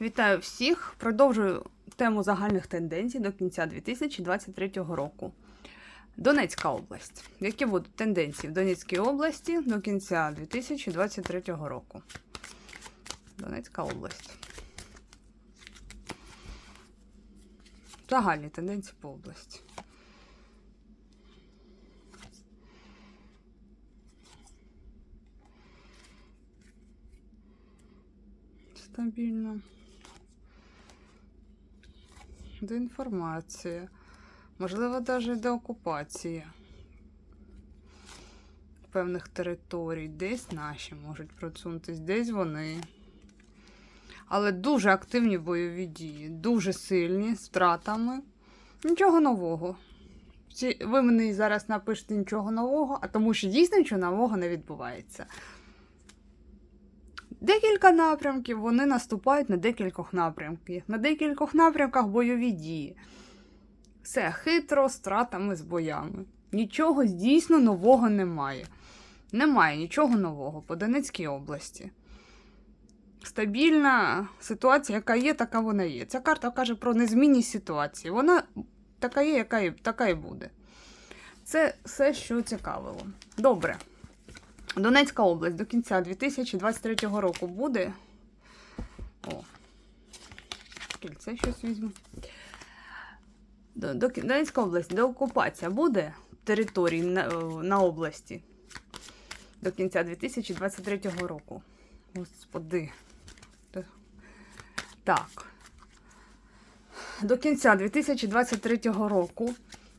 Вітаю всіх! Продовжую тему загальних тенденцій до кінця 2023 року. Донецька область. Які будуть тенденції в Донецькій області до кінця 2023 року? Донецька область. Загальні тенденції по області. Стабільно. Деінформація. Можливо, навіть деокупація певних територій. Десь наші можуть просунутись, десь вони. Але дуже активні бойові дії, дуже сильні, з втратами. Нічого нового. Ви мені зараз напишете нічого нового, а тому що дійсно нічого нового не відбувається. Декілька напрямків вони наступають на декількох напрямках. На декількох напрямках бойові дії. Все хитро, з втратами, з боями. Нічого дійсно нового немає. Немає нічого нового по Донецькій області. Стабільна ситуація, яка є, така вона є. Ця карта каже про незмінність ситуації. Вона така є, яка і, така і буде. Це все, що цікавило. Добре. Донецька область до кінця 2023 року буде. О, кільце щось візьму. До, до, Донецька область, деокупація буде територій на, е, на області до кінця 2023 року. Господи. Так. До кінця 2023 року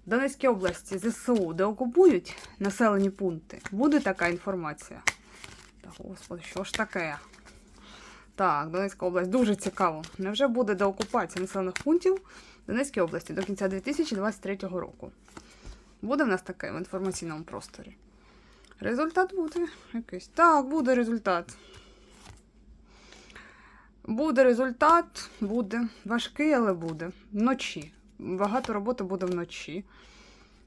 Донецькій області ЗСУ деокупують населені пункти. Буде така інформація. Так, господи, що ж таке? Так, Донецька область дуже цікаво. Невже буде деокупація населених пунктів в Донецькій області до кінця 2023 року? Буде в нас таке в інформаційному просторі? Результат буде якийсь. Так, буде результат. Буде результат, буде. Важкий, але буде. Вночі. Багато роботи буде вночі.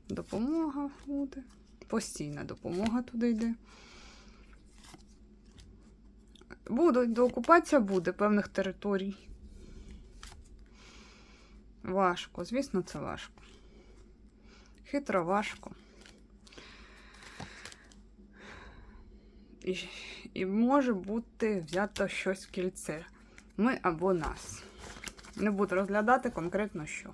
Допомога буде. Постійна допомога туди йде. Буде, деокупація буде певних територій. Важко, звісно, це важко. Хитро важко. І, і може бути взято щось в кільце. Ми або нас. Не буду розглядати конкретно що.